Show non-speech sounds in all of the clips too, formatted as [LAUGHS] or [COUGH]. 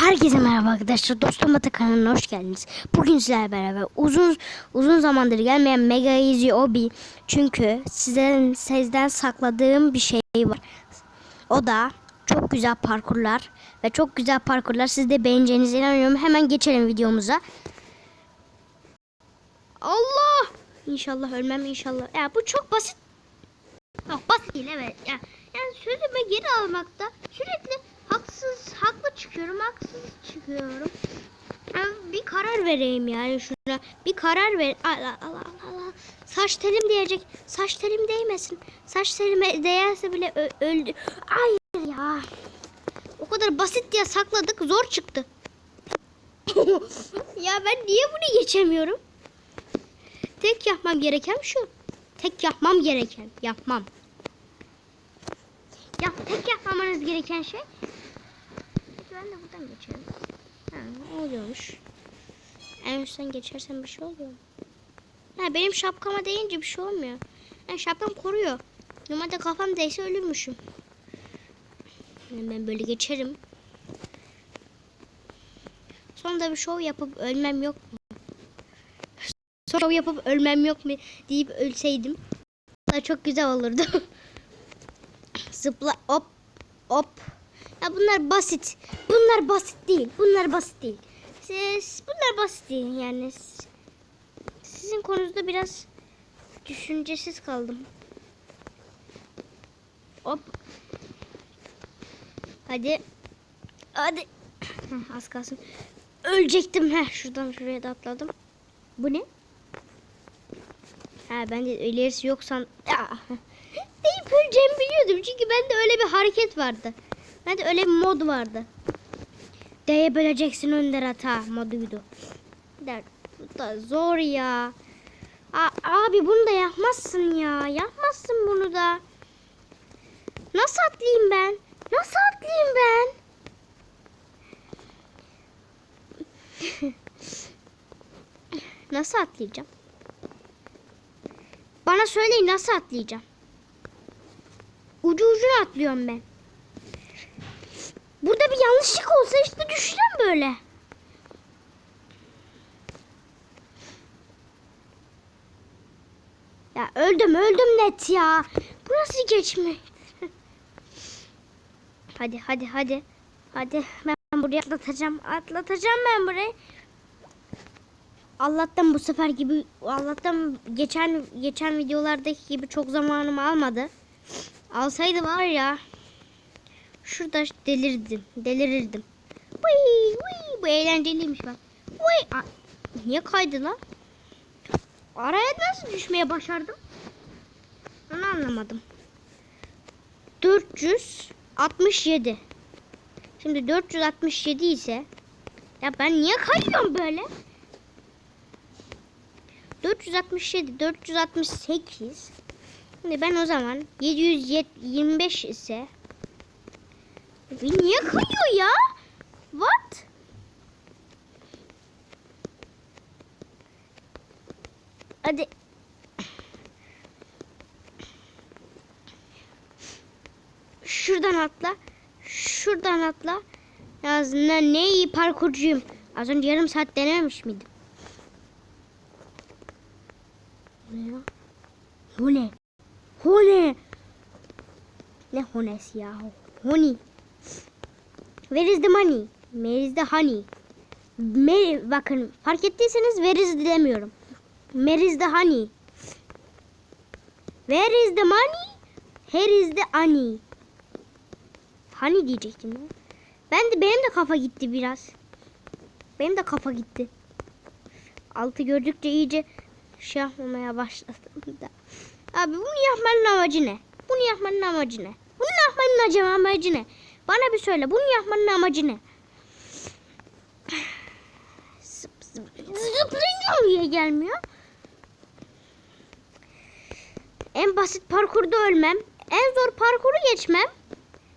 Herkese merhaba arkadaşlar. Dostum Batı kanalına hoş geldiniz. Bugün sizlerle beraber uzun uzun zamandır gelmeyen Mega Easy Obi. Çünkü sizden sizden sakladığım bir şey var. O da çok güzel parkurlar ve çok güzel parkurlar. Siz de beğeneceğinize inanıyorum. Hemen geçelim videomuza. Allah! İnşallah ölmem inşallah. Ya bu çok basit. Yok basit değil evet. Ya, yani sözümü geri almakta sürekli haksız, haklı çıkıyorum, haksız çıkıyorum. Ben bir karar vereyim yani şuna. Bir karar ver. Allah Allah Allah. Saç telim diyecek. Saç telim değmesin. Saç telime değerse bile öldü. Hayır ya. O kadar basit diye sakladık. Zor çıktı. [LAUGHS] ya ben niye bunu geçemiyorum? Tek yapmam gereken şu. Tek yapmam gereken. Yapmam. Ya tek yapmamanız gereken şey. Ben de buradan geçerim. Ha, oluyormuş. En üstten geçersen bir şey oluyor mu? Ha, benim şapkama değince bir şey olmuyor. Ha, şapkam koruyor. Normalde kafam değse ölürmüşüm. Yani ben böyle geçerim. Sonra da bir şov yapıp ölmem yok mu? Şov yapıp ölmem yok mu deyip ölseydim. Daha çok güzel olurdu. [LAUGHS] Zıpla hop hop. Ya bunlar basit. Bunlar basit değil. Bunlar basit değil. Siz, bunlar basit değil yani. Sizin konunuzda biraz düşüncesiz kaldım. Hop. Hadi. Hadi. Heh, az kalsın. Ölecektim. Heh, şuradan şuraya da atladım. Bu ne? Ha ben de ilerisi yoksan... Ya. [LAUGHS] Deyip öleceğimi biliyordum. Çünkü bende öyle bir hareket vardı. Bende öyle bir mod vardı. D'ye böleceksin önder hata moduydu. Der, bu da zor ya. A- abi bunu da yapmazsın ya. Yapmazsın bunu da. Nasıl atlayayım ben? Nasıl atlayayım ben? [LAUGHS] Nasıl atlayacağım? Bana söyleyin nasıl atlayacağım? Ucu ucuna atlıyorum ben. Burada bir yanlışlık olsa işte düşeceğim böyle. Ya öldüm öldüm net ya. Bu nasıl geçme? [LAUGHS] hadi hadi hadi. Hadi ben buraya atlatacağım. Atlatacağım ben burayı. Allah'tan bu sefer gibi Allah'tan geçen geçen videolardaki gibi çok zamanımı almadı. Alsaydı var ya şurada delirdim. Delirirdim. Vıy, vıy, bu eğlenceliymiş bak. Vıy. Aa, niye kaydı lan? Araya nasıl düşmeye başardım? Onu anlamadım. 467. Şimdi 467 ise ya ben niye kayıyorum böyle? 467, 468. Şimdi ben o zaman 725 ise Bu niye kayıyor ya? What? Hadi. Şuradan atla. Şuradan atla. Ya ne, iyi parkurcuyum. Az önce yarım saat denememiş miydim? Ne ya? Bu ne? Bu ne? Ne honesi ya? Honey. Where is the money? Where is the honey? Me bakın fark ettiyseniz where is demiyorum. Where is the honey? Where is the money? Here is the honey. Honey diyecektim ya. Ben de benim de kafa gitti biraz. Benim de kafa gitti. Altı gördükçe iyice şey yapmamaya başladım da. Abi bunu yapmanın amacı ne? Bunu yapmanın amacı ne? Bunu yapmanın amacı ne? Bana bir söyle. Bunu yapmanın amacı ne? Zıp zıp. Zıplayınca niye gelmiyor? En basit parkurda ölmem. En zor parkuru geçmem.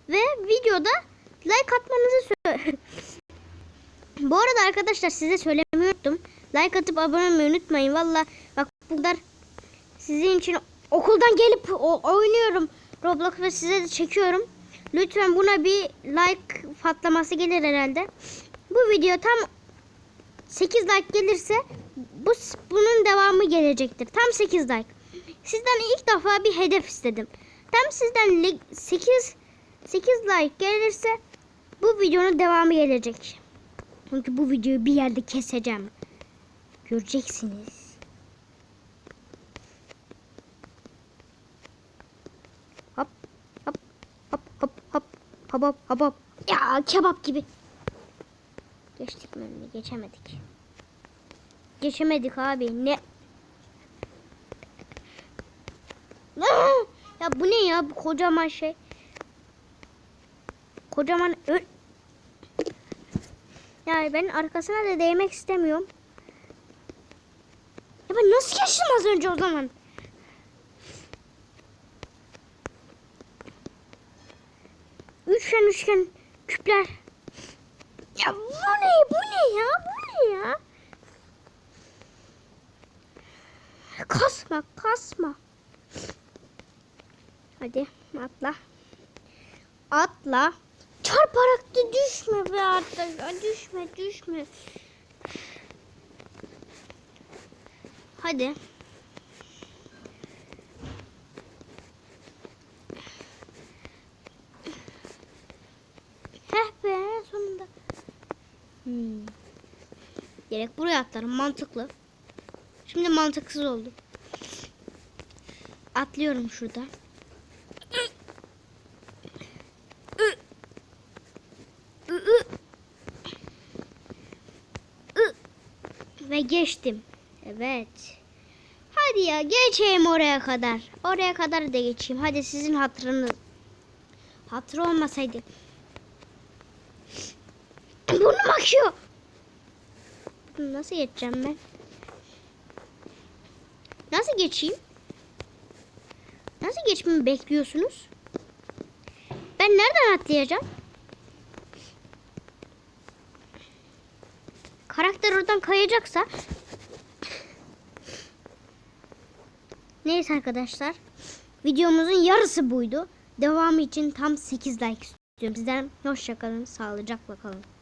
Ve videoda like atmanızı söyle. [LAUGHS] Bu arada arkadaşlar size söylemeyi unuttum. Like atıp abone olmayı unutmayın. Valla bak bu kadar sizin için okuldan gelip oynuyorum Roblox ve size de çekiyorum. Lütfen buna bir like patlaması gelir herhalde. bu video tam 8 like gelirse bu bunun devamı gelecektir. Tam 8 like. Sizden ilk defa bir hedef istedim. Tam sizden li- 8 8 like gelirse bu videonun devamı gelecek. Çünkü bu videoyu bir yerde keseceğim. Göreceksiniz. Hop hop hop hop hop hop. Ya kebap gibi. Geçtik mi? Geçemedik. Geçemedik abi. Ne? Aa! Ya bu ne ya? Bu kocaman şey. Kocaman ö... Ya ben arkasına da değmek istemiyorum. Ya ben nasıl geçtim az önce o zaman? Üçgen üçgen küpler. Ya bu ne? Bu ne ya? Bu ne ya? Kasma, kasma. Hadi atla. Atla. Çarparak da düşme be artık. Düşme, düşme. Hadi. Heh be sonunda. Hmm. Gerek buraya atlarım mantıklı. Şimdi mantıksız oldu. Atlıyorum şurada. Ve geçtim. Evet. Hadi ya geçeyim oraya kadar. Oraya kadar da geçeyim. Hadi sizin hatırınız. Hatır olmasaydı. Burnum akıyor. Bunu Nasıl geçeceğim ben? Nasıl geçeyim? Nasıl geçmemi bekliyorsunuz? Ben nereden atlayacağım? Karakter oradan kayacaksa Neyse arkadaşlar. Videomuzun yarısı buydu. Devamı için tam 8 like istiyorum. Sizden hoşçakalın. Sağlıcakla kalın.